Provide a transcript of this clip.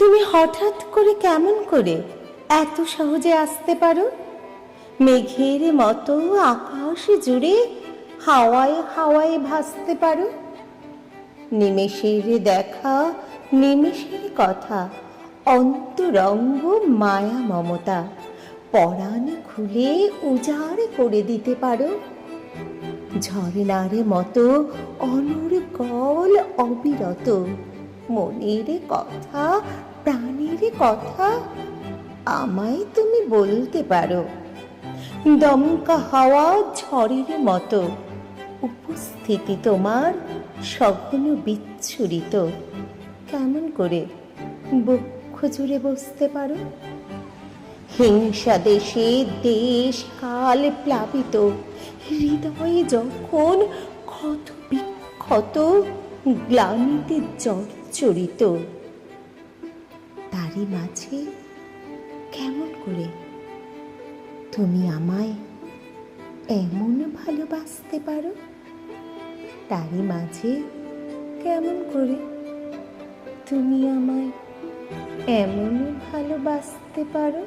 হঠাৎ করে কেমন করে এত সহজে আসতে পারো? মেঘের মতো আকাশ জুড়ে হাওয়ায় হাওয়ায় ভাসতে পারো? নিমেষের দেখা, নিমেষের কথা, অন্তরঙ্গ মায়া মমতা, পরাণ খুলে উজাড় করে দিতে পারো? ঝর্ণার মতো অনর্গল অবিরত মনের কথা, প্রাণের কথা আমায় তুমি বলতে পারো। দমকা হাওয়া ঝড়ের মতো উপস্থিতি তোমার সঘন বিচ্ছুরিত। কেমন করে বক্ষ জুড়ে বসতে পারো? হিংসা দেশে দেশ কাল প্লাবিত, হৃদয়ে যখন ক্ষত বিক্ষত, গ্লানিতে জর্জরিত তারই মাঝে কেমন করে? তুমি আমায় এমন ভালোবাসতে পারো? তারই মাঝে কেমন করে? তুমি আমায় এমন ভালোবাসতে পারো?